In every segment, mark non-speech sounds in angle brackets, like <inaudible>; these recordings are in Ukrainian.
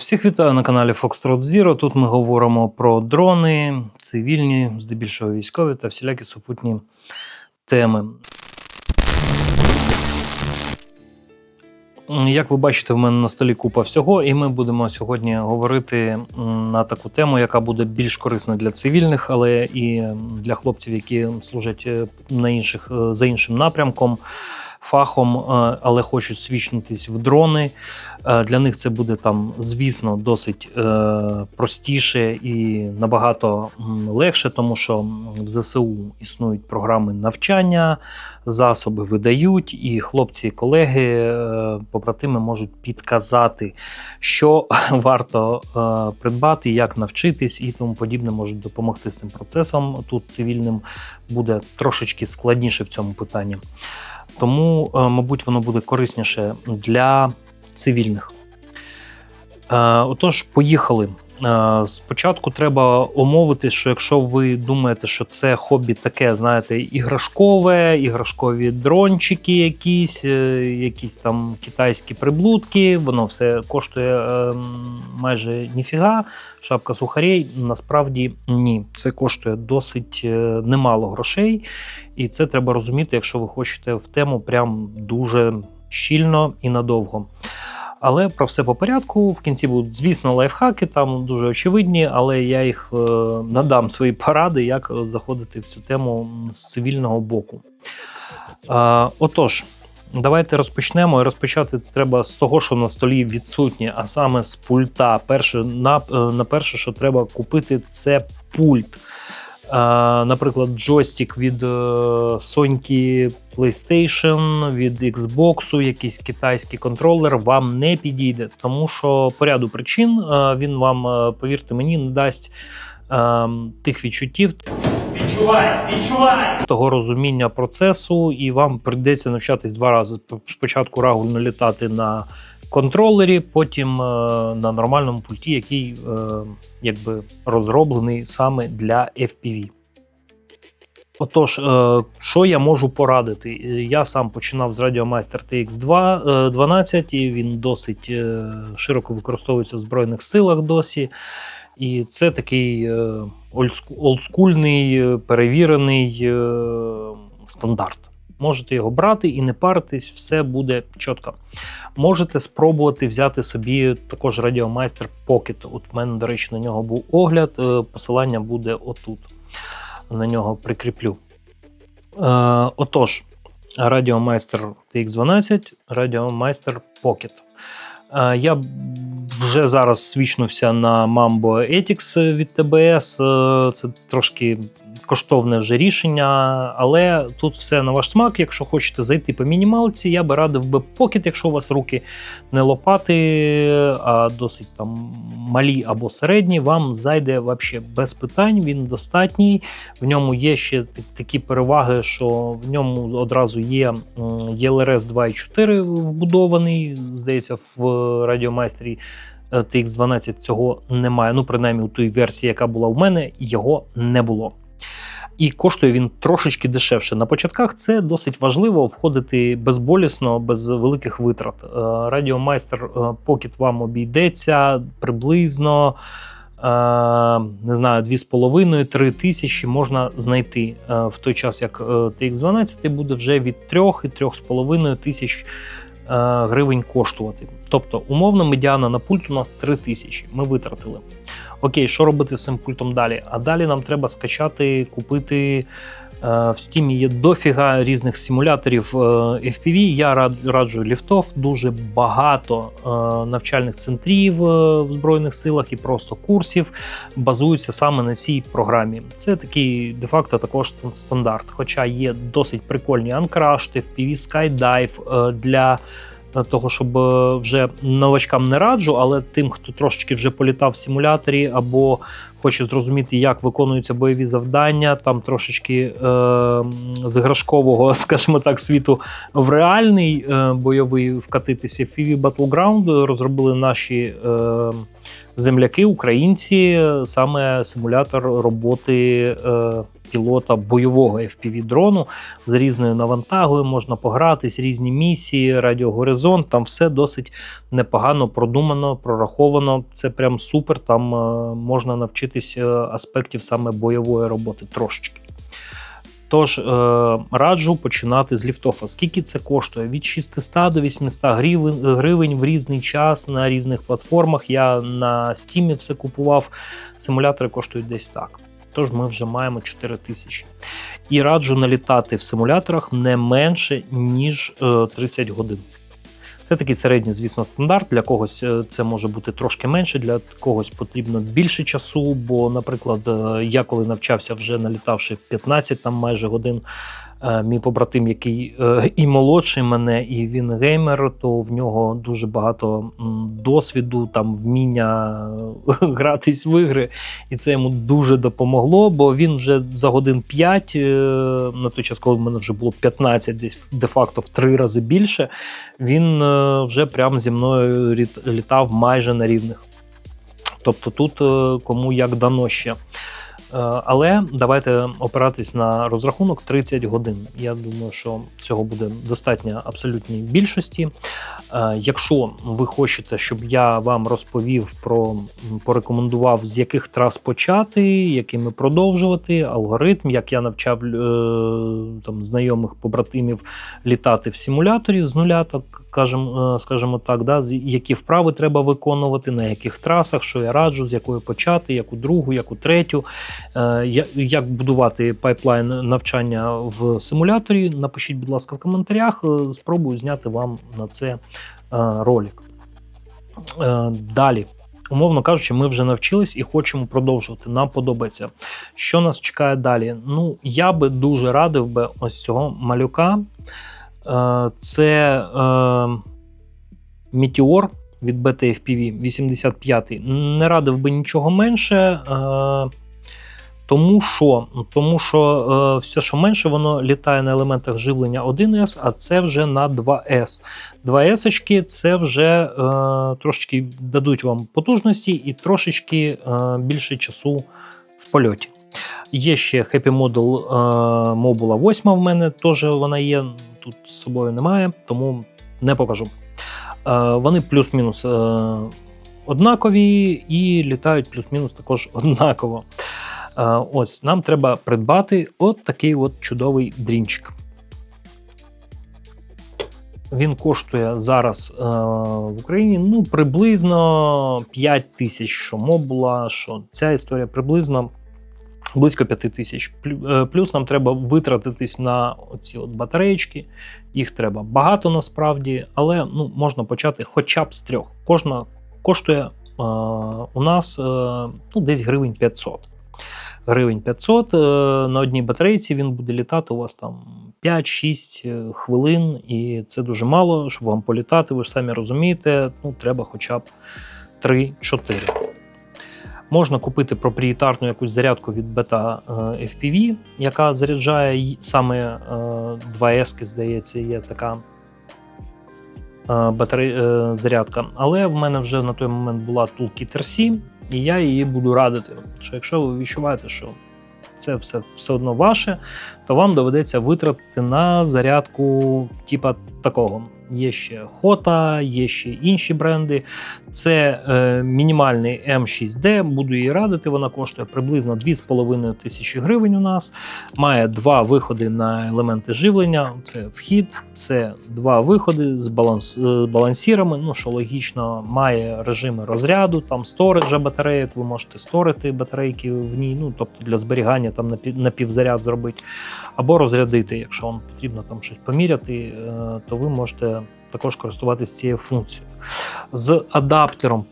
Всіх вітаю на каналі Foxtrot Zero. Тут ми говоримо про дрони, цивільні, здебільшого військові та всілякі супутні теми. Як ви бачите, в мене на столі купа всього, і ми будемо сьогодні говорити на таку тему, яка буде більш корисна для цивільних, але і для хлопців, які служать е, на інших е, за іншим напрямком, фахом, е, але хочуть свічнутись в дрони. Е, Для них це буде там, звісно, досить е, простіше і набагато легше, тому що в ЗСУ існують програми навчання, засоби видають, і хлопці і колеги, побратими можуть підказати, що <laughs> варто придбати, як навчитись і тому подібне, можуть допомогти з цим процесом. Тут цивільним буде трошечки складніше в цьому питанні. Тому, е, мабуть, воно буде корисніше для цивільних. Е, Отож, поїхали. Е, Спочатку треба омовити, що якщо ви думаєте, що це хобі таке, знаєте, іграшкове, іграшкові дрончики, якісь, е, якісь там китайські приблудки, воно все коштує е, майже ніфіга. Шапка сухарей, насправді ні. Це коштує досить немало грошей, і це треба розуміти, якщо ви хочете в тему прям дуже щільно і надовго. Але про все по порядку. В кінці будуть, звісно, лайфхаки, там дуже очевидні, але я їх е, надам свої поради, як заходити в цю тему з цивільного боку. Е, отож, давайте розпочнемо. Розпочати треба з того, що на столі відсутнє, а саме з пульта. Перше, на, е, на перше, що треба купити, це пульт. Е, Наприклад, джойстик від е, Sony PlayStation, від Xbox, якийсь китайський контролер вам не підійде, тому що по ряду причин е, він вам, е, повірте мені, не дасть е, тих відчуттів, Відчувай, відчувай! того розуміння процесу, і вам прийдеться навчатись два рази. Спочатку рагульно літати на контролері, потім е, на нормальному пульті, який е, якби розроблений саме для FPV. Отож, е, що я можу порадити? Я сам починав з Radiomaster TX2 е, 12, він досить широко використовується в Збройних силах досі. І це такий олдскульний, перевірений стандарт. Можете його брати і не паритись, все буде чітко. Можете спробувати взяти собі також Radiomaster Pocket. От в мене, до речі, на нього був огляд. е, Посилання буде отут. На нього прикріплю. Е, отож, Radiomaster TX12, Radiomaster Pocket. Е, Я вже зараз свічнувся на Mambo Etix від TBS. Е, Це трошки коштовне вже рішення, але тут все на ваш смак. Якщо хочете зайти по мінімалці, я би радив би Pocket, якщо у вас руки не лопати, а досить там малі або середні, вам зайде вообще без питань. Він достатній. В ньому є ще такі переваги, що в ньому одразу є ELRS 2.4 вбудований. Здається, в радіомайстрі е, TX12 цього немає. Ну, принаймні, у тій версії, яка була в мене, його не було. І коштує він трошечки дешевше. На початках це досить важливо входити безболісно, без великих витрат. Е, Радіомайстер е, Pocket вам обійдеться приблизно. е, Не знаю, 2,5-3 тисячі можна знайти е, в той час, як е, TX12 буде вже від 3 і 3,5 тисяч е, гривень коштувати. Тобто, умовно, медіана на пульт у нас 3 тисячі. Ми витратили. Окей, що робити з цим пультом далі? А далі нам треба скачати, купити. е, В Steam є дофіга різних симуляторів е, FPV. Я рад- раджу ліфтов. Дуже багато е, навчальних центрів в Збройних силах і просто курсів базуються саме на цій програмі. Це такий де-факто також стандарт. Хоча є досить прикольні анкрашти, FPV Skydive для того, щоб е, вже новачкам не раджу, але тим, хто трошечки вже політав в симуляторі або хоче зрозуміти, як виконуються бойові завдання, там трошечки е, з іграшкового, <laughs> скажімо так, світу в реальний е, бойовий вкатитися. FPV Battleground розробили наші е, земляки, українці, саме симулятор роботи е, пілота бойового fpv дрону з різною навантагою. Можна погратись, різні місії, радіогоризонт. Там все досить непогано продумано, прораховано. Це прям супер. Там е, можна навчитись е, аспектів саме бойової роботи трошечки. Тож е, раджу починати з ліфтофа. Скільки це коштує? Від 600 до 800 гривень, гривень в різний час на різних платформах. Я на Steam все купував. Симулятори коштують десь так. Тож ми вже маємо 4 тисячі. І раджу налітати в симуляторах не менше, ніж е, 30 годин. Це такий середній, звісно, стандарт. Для когось е, це може бути трошки менше, для когось потрібно більше часу. Бо, наприклад, е, я коли навчався, вже налітавши 15 там майже годин. Е, Мій побратим, який е, і молодший мене, і він геймер, то в нього дуже багато досвіду, там вміння е, <laughs> гратись в ігри, і це йому дуже допомогло, бо він вже за годин 5, е, на той час, коли в мене вже було 15, десь де-факто в три рази більше, він вже прямо зі мною літав майже на рівних. Тобто тут кому як дано ще. Е, Але давайте опиратись на розрахунок 30 годин. Я думаю, що цього буде достатньо абсолютній більшості. Е, Якщо ви хочете, щоб я вам розповів про порекомендував, з яких трас почати, якими продовжувати, алгоритм, як я навчав е, там знайомих побратимів літати в симуляторі з нуля, так е, скажімо так, да, які вправи треба виконувати, на яких трасах, що я раджу, з якої почати, яку другу, яку третю, е, як будувати пайплайн навчання в симуляторі. Напишіть, будь ласка, в коментарях. е, Спробую зняти вам на це ролик. Далі. Умовно кажучи, ми вже навчились і хочемо продовжувати. Нам подобається. Що нас чекає далі? Ну, я би дуже радив би ось цього малюка. Е, Це е, Meteor від BTFPV 85. Не радив би нічого менше. Е, тому що, тому що е, все, що менше, воно літає на елементах живлення 1С, а це вже на 2С. 2С це вже е, трошечки дадуть вам потужності і трошечки е, більше часу в польоті. Є ще Happy Model е, Mobula 8 в мене, теж вона є. Тут з собою немає, тому не покажу. Е, вони плюс-мінус е, однакові і літають плюс-мінус також <laughs> однаково. Е, ось нам треба придбати от такий от чудовий дрінчик. Він коштує зараз е, в Україні ну, приблизно 5 тисяч, що мобула, що ця історія приблизно близько 5 тисяч. Е, Плюс нам треба витратитись на ці от батареєчки. Їх треба багато насправді, але ну, можна почати хоча б з трьох. Кожна коштує е, у нас е, ну, десь гривень 500. Гривень 500 е, на одній батарейці він буде літати у вас там 5-6 хвилин, і це дуже мало, щоб вам політати. Ви ж самі розумієте, ну треба хоча б 3-4. Можна купити проприєтарну якусь зарядку від Beta е, FPV, яка заряджає саме е, 2S, здається, є така е, е, зарядка. Але в мене вже на той момент була Toolkit RC, і я її буду радити. Що якщо ви відчуваєте, що це все, все одно ваше, то вам доведеться витратити на зарядку типа такого. Є ще Хота, є ще інші бренди. Це е, мінімальний М6D, буду її радити. Вона коштує приблизно 2,5 тисячі гривень у нас. Має два виходи на елементи живлення. Це вхід, це два виходи з баланс, е, балансірами. Ну що логічно, має режими розряду, там сториджа батарейок. Ви можете сторити батарейки в ній, ну тобто для зберігання там напів- напівзаряд зробити, або розрядити, якщо вам потрібно там щось поміряти, е, то ви можете також користуватися цією функцією. З адаптером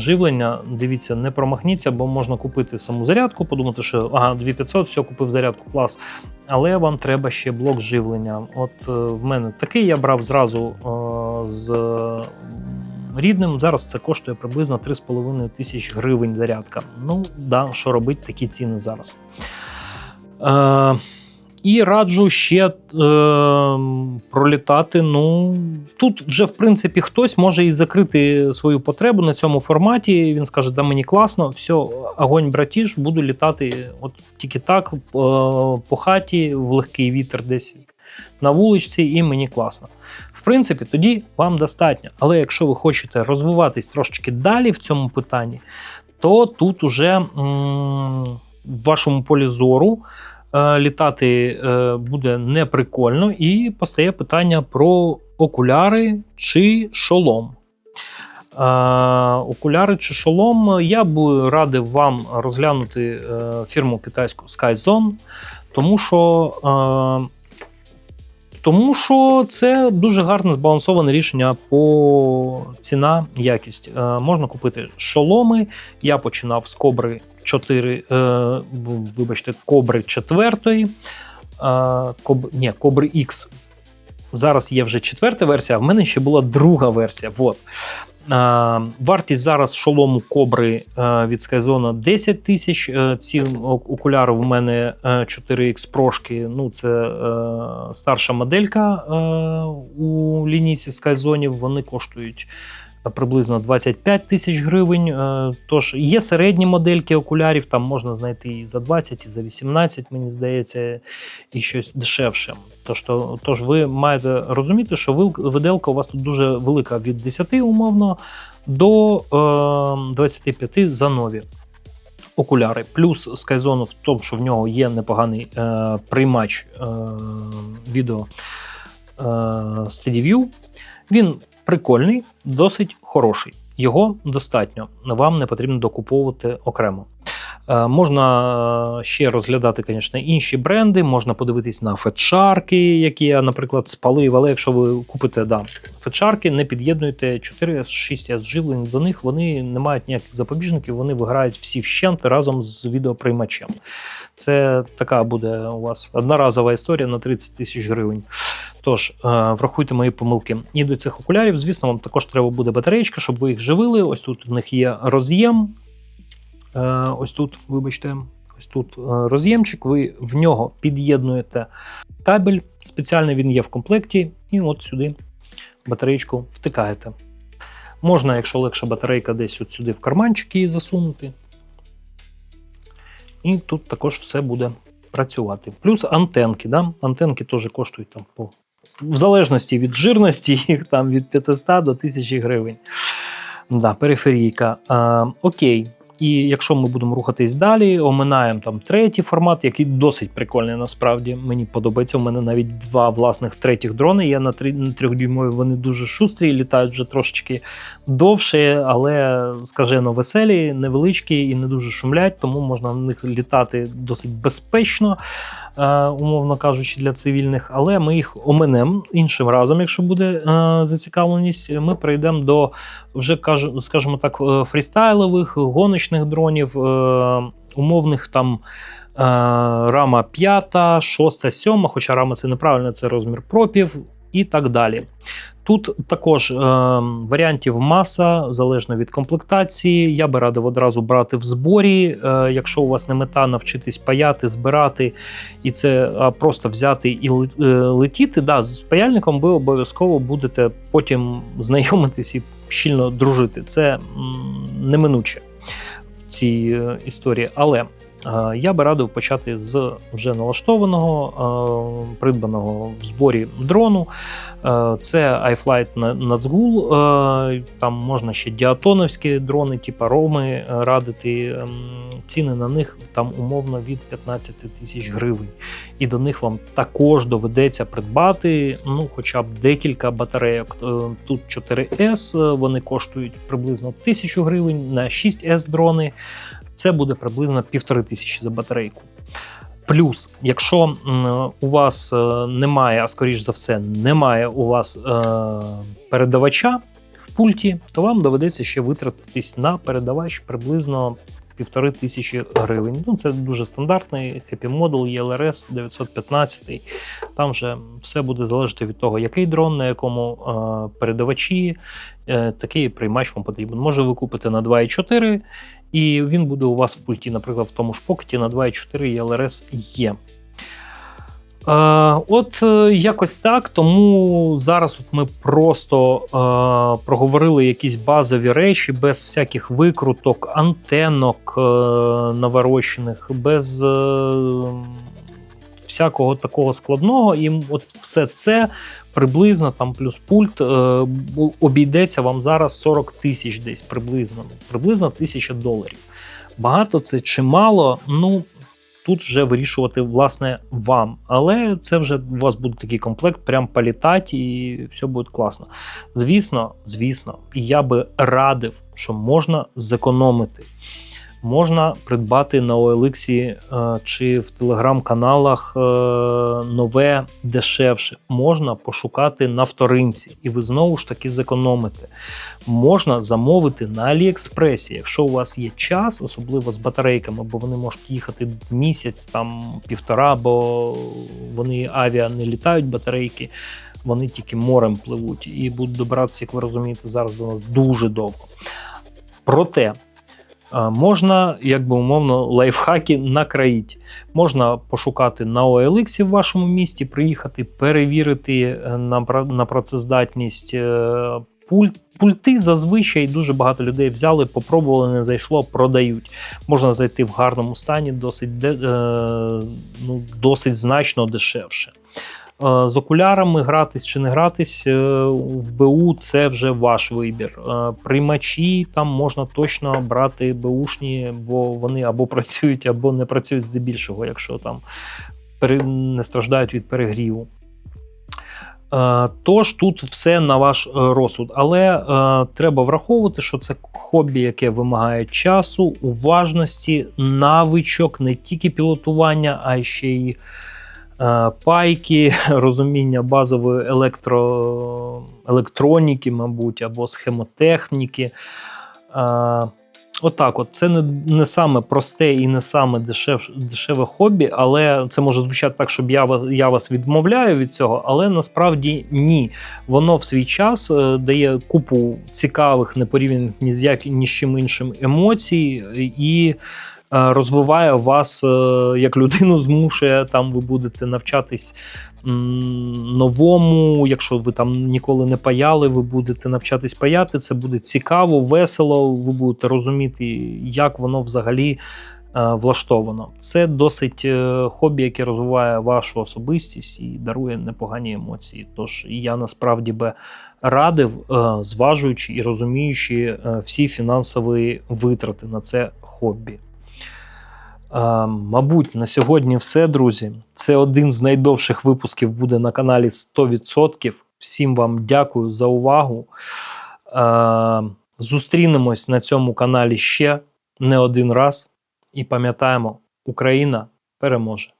живлення, дивіться, не промахніться, бо можна купити саму зарядку, подумати, що ага, 2500, все, купив зарядку, клас. Але вам треба ще блок живлення. От е, в мене такий я брав зразу е, з рідним. Зараз це коштує приблизно 3,5 тисяч гривень зарядка. Ну, да, що робить такі ціни зараз. Е, І раджу ще е, пролітати. Ну тут вже в принципі хтось може і закрити свою потребу на цьому форматі. Він скаже: да мені класно, все, огонь, братіж, буду літати от тільки так е, по хаті, в легкий вітер десь на вуличці, і мені класно. В принципі, тоді вам достатньо. Але якщо ви хочете розвиватись трошечки далі в цьому питанні, то тут уже м, в вашому полі зору літати е, буде неприкольно, і постає питання про окуляри чи шолом. Е, окуляри чи шолом, я б радив вам розглянути е, фірму китайську SkyZone, тому що. Е, тому що це дуже гарне збалансоване рішення по ціна якість. Е, можна купити шоломи. Я починав з Кобри 4, е, вибачте, Кобри 4. Е, Коб, ні, Кобри X. Зараз є вже четверта версія, а в мене ще була друга версія. Вот. Вартість зараз шолому кобри е, від Skyzone 10 тисяч. Е, Ці окуляри в мене е, 4X прошки. Ну, це старша моделька у лінійці Skyzone. Вони коштують приблизно 25 тисяч гривень. Е, Тож є середні модельки окулярів, там можна знайти і за 20, і за 18, мені здається, і щось дешевше. Тож, то, тож ви маєте розуміти, що виделка у вас тут дуже велика від 10 умовно до е, 25 за нові. Окуляри. Плюс Skyzone в тому, що в нього є непоганий е, приймач е, відео е, SteadyView. Він прикольний, досить хороший. Його достатньо. Вам не потрібно докуповувати окремо. Е, Можна е, ще розглядати, звісно, інші бренди. Можна подивитись на фетшарки, які я, наприклад, спалив. Але якщо ви купите да, фетшарки, не під'єднуйте 4 6 s живлень до них. Вони не мають ніяких запобіжників, вони виграють всі вщент разом з відеоприймачем. Це така буде у вас одноразова історія на 30 тисяч гривень. Тож, е, врахуйте мої помилки. І до цих окулярів, звісно, вам також треба буде батареєчка, щоб ви їх живили. Ось тут у них є роз'єм. Е, Ось тут, вибачте, ось тут е, роз'ємчик. Ви в нього під'єднуєте кабель. Спеціальний він є в комплекті, і от сюди батареєчку втикаєте. Можна, якщо легша батарейка, десь от сюди в карманчик її засунути. І тут також все буде працювати. Плюс антенки. Да? Антенки теж коштують там по. В залежності від жирності, <laughs> їх там від 500 до 1000 гривень. Да, периферійка. А, окей. І якщо ми будемо рухатись далі, оминаємо там третій формат, який досить прикольний насправді. Мені подобається. У мене навіть два власних третіх дрони. є на трьохдюймові. Вони дуже шустрі, літають вже трошечки довше, але скажено веселі, невеличкі і не дуже шумлять, тому можна на них літати досить безпечно, умовно кажучи, для цивільних. Але ми їх оминемо іншим разом, якщо буде е, зацікавленість. Ми прийдемо до вже скажімо так, е, фрістайлових, гоночних дронів, е, умовних там. е, Рама 5, 6, 7, хоча рама це неправильно, це розмір пропів і так далі. Тут також е, варіантів маса, залежно від комплектації. Я би радив одразу брати в зборі. Е, якщо у вас не мета навчитись паяти, збирати і це а просто взяти і е, летіти, да, з паяльником ви обов'язково будете потім знайомитись і щільно дружити. Це неминуче в цій е, історії. Але е, я би радив почати з вже налаштованого, придбаного в зборі дрону. Е, Це iFlight на- Nazgul, е, Там можна ще діатоновські дрони, типу Роми, е, радити. Ем, Ціни на них там умовно від 15 тисяч гривень. І до них вам також доведеться придбати ну, хоча б декілька батарейок. Тут 4С, е, вони коштують приблизно тисячу гривень на 6С дрони. Це буде приблизно півтори тисячі за батарейку. Плюс, якщо у вас е, немає, а скоріш за все, немає у вас е, передавача в пульті, то вам доведеться ще витратитись на передавач приблизно півтори тисячі гривень. Ну, це дуже стандартний Happy Model ELRS 915. Там вже все буде залежати від того, який дрон, на якому е, передавачі, такий приймач вам потрібен. Може, ви купите на 2,4, і він буде у вас в пульті, наприклад, в тому ж покеті на 2,4 ELRS є. Е, от е, якось так. Тому зараз от ми просто е, проговорили якісь базові речі без всяких викруток, антенок е, наворощених, без е, всякого такого складного. І от все це приблизно там плюс пульт е, обійдеться вам зараз 40 тисяч десь приблизно. Приблизно тисяча доларів. Багато це чи мало? Ну. Тут вже вирішувати власне вам, але це вже у вас буде такий комплект, прям політати і все буде класно. Звісно, звісно, я би радив, що можна зекономити. Можна придбати на OLX е, чи в телеграм-каналах е, нове дешевше. Можна пошукати на вторинці, і ви знову ж таки зекономите. Можна замовити на Аліекспресі, якщо у вас є час, особливо з батарейками, бо вони можуть їхати місяць, там півтора, бо вони авіа не літають батарейки. Вони тільки морем пливуть і будуть добиратися, як ви розумієте, зараз до нас дуже довго. Проте можна, як би умовно, лайфхаки накроїть. Можна пошукати на OLX в вашому місті, приїхати, перевірити е, на працездатність е, пульт. Пульти зазвичай дуже багато людей взяли, попробували, не зайшло, продають. Можна зайти в гарному стані, досить, е, ну, досить значно дешевше. Е, З окулярами гратись чи не гратись е, в БУ це вже ваш вибір. Е, Приймачі там можна точно брати БУшні, бо вони або працюють, або не працюють здебільшого, якщо там не страждають від перегріву. Тож тут все на ваш розсуд, але е, треба враховувати, що це хобі, яке вимагає часу, уважності, навичок, не тільки пілотування, а ще й пайки, <laughs> розуміння базової електро... електроніки, мабуть, або схемотехніки. Е, Отак, от це не, не саме просте і не саме дешев, дешеве хобі, але це може звучати так, щоб я, я вас відмовляю від цього, але насправді ні. Воно в свій час е, дає купу цікавих, непорівняних ні з як ні з чим іншим емоцій і е, розвиває вас е, як людину, змушує там ви будете навчатись новому. Якщо ви там ніколи не паяли, ви будете навчатись паяти. Це буде цікаво, весело. Ви будете розуміти, як воно взагалі е, влаштовано. Це досить е, хобі, яке розвиває вашу особистість і дарує непогані емоції. Тож я насправді би радив, е, зважуючи і розуміючи е, всі фінансові витрати на це хобі. Мабуть, на сьогодні все, друзі. Це один з найдовших випусків буде на каналі 100%. Всім вам дякую за увагу. Зустрінемось на цьому каналі ще не один раз. І пам'ятаємо, Україна переможе.